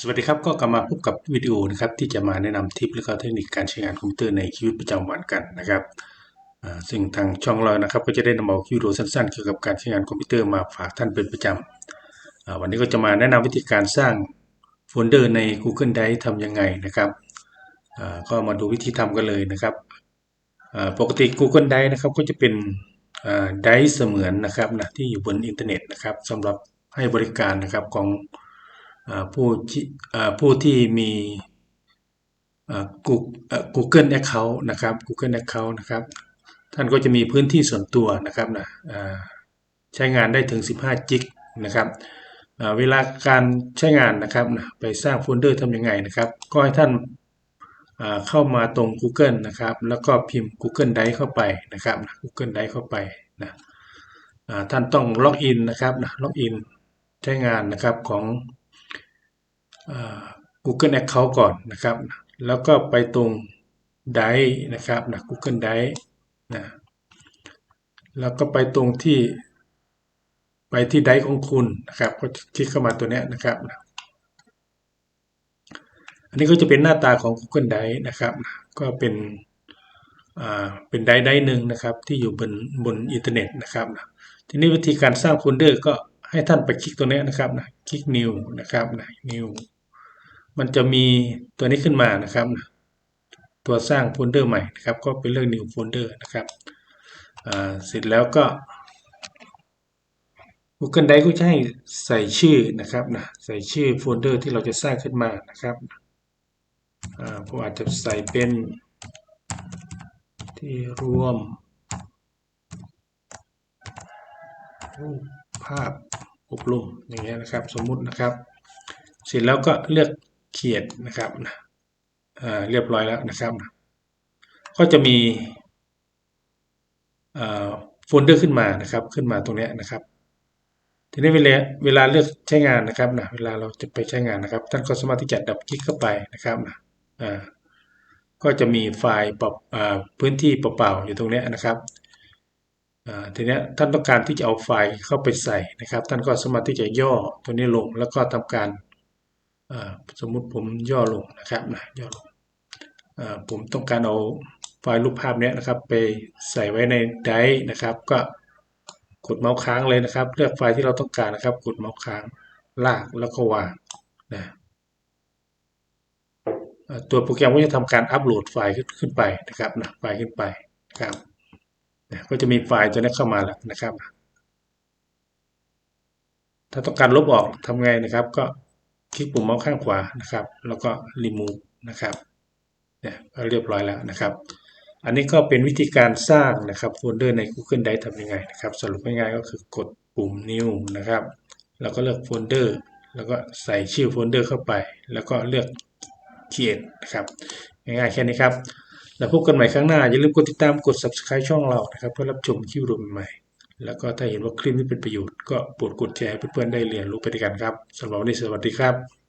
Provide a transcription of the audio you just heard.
สวัสดีครับก็กลับมาพบกับวิดีโอนะครับที่จะมาแนะนำทิปและก็เทคนิคการใช้งานคอมพิวเตอร์ในชีวิตประจำวันกันนะครับอ่าซึ่งทางช่องเรานะครับก็จะได้นำเอาวิดีโอสั้นๆเกี่ยวกับการใช้งานคอมพิวเตอร์มาฝากท่านเป็นประจำอ่าวันนี้ก็จะมาแนะนำวิธีการสร้างโฟลเดอร์ใน Google Drive ทำยังไงนะครับก็มาดูวิธีทำกันเลยนะครับปกติ Google Drive นะครับก็จะเป็นไดร์เสมือนนะครับนะที่อยู่บนอินเทอร์เน็ตนะครับสำหรับให้บริการนะครับของ ผู้ที่อ่าผู้ที่มีอ่า Google อ่า Google Account นะครับ Google Account นะครับ ท่านก็จะมีพื้นที่ส่วนตัวนะครับนะใช้งานได้ถึง 15 จิกนะครับเวลาการใช้งานนะครับนะไปสร้างโฟลเดอร์ทำยังไงนะครับ ก็ให้ท่านเข้ามาตรง Google นะครับ แล้วก็พิมพ์ Google Drive เข้าไปนะครับ Google Drive เข้าไปนะท่านต้องล็อกอินนะครับนะล็อกอินใช้งานนะครับของ Google Account ก่อนนะครับ แล้วก็ไปตรง Drive นะครับนะ Google Drive นะแล้วก็ไปตรงที่ไปที่ Drive ของคุณนะครับ ก็คลิกเข้ามาตัวนี้นะครับนะอันนี้ก็จะเป็นหน้าตาของ Google Drive นะครับ ก็เป็นเป็นไดร์ไดร์หนึ่งนะครับ ที่อยู่บนบนอินเทอร์เน็ตนะครับนะทีนี้วิธีการสร้างโฟลเดอร์ก็ให้ท่านไปคลิกตัวนี้นะครับนะคลิก New นะครับนะ New มันจะมีตัวนี้ขึ้นมานะครับ ตัวสร้างโฟลเดอร์ใหม่นะครับ ก็เป็นเรื่อง new folder นะครับเสร็จแล้วก็ Google Drive ก็จะให้ใส่ชื่อนะครับนะใส่ชื่อโฟลเดอร์ที่เราจะสร้างขึ้นมานะครับผมอาจจะใส่เป็นที่รวมรูปภาพอบรมอย่างเงี้ยนะครับ สมมุตินะครับ เสร็จแล้วก็เลือก เขียนนะครับเรียบร้อยแล้วนะครับ ก็จะมีโฟลเดอร์ขึ้นมานะครับ ขึ้นมาตรงนี้นะครับ ทีนี้เวลาเวลาเลือกใช้งานนะครับนะเวลาเราจะไปใช้งานนะครับ ท่านก็สามารถที่จะดับคลิกเข้าไปนะครับนะก็จะมีไฟล์ปรับพื้นที่เปล่าๆอยู่ตรงนี้นะครับทีนี้ท่านต้องการที่จะเอาไฟล์เข้าไปใส่นะครับ ท่านก็สามารถที่จะย่อตัวนี้ลงแล้วก็ทำการ สมมุติผมย่อลงนะครับนะย่อลงผมต้องการเอาไฟล์รูปภาพนี้นะครับ ไปใส่ไว้ในไดร์นะครับ ก็กดเมาส์ค้างเลยนะครับ เลือกไฟล์ที่เราต้องการนะครับ กดเมาส์ค้างลากแล้วก็วางนะตัวโปรแกรมก็จะทำการอัปโหลดไฟล์ขึ้นไปนะครับนะไฟล์ขึ้นไปครับนะก็จะมีไฟล์ตัวนี้เข้ามาแล้วนะครับ ถ้าต้องการลบออกทำไงนะครับ ก็ คลิกปุ่มเมาส์ข้างขวานะครับ แล้วก็ remove นะครับเนี่ยเรียบร้อยแล้วนะครับ อันนี้ก็เป็นวิธีการสร้างนะครับโฟลเดอร์ใน Google Drive ทำยังไงนะครับ สรุปง่ายๆก็คือกดปุ่ม new นะครับ แล้วก็เลือกโฟลเดอร์ แล้วก็ใส่ชื่อโฟลเดอร์เข้าไป แล้วก็เลือก create นะครับ ง่ายๆแค่นี้ครับ แล้วพบกันใหม่ครั้งหน้า อย่าลืมกดติดตามกด subscribe ช่องเรานะครับ เพื่อรับชมคลิปวิดีโอใหม่ แล้วก็ถ้าเห็นว่าคลิปนี้เป็นประโยชน์ก็โปรดกดแชร์เพื่อนๆได้เรียนรู้ไปด้วยกันครับสำหรับวันนี้สวัสดีครับ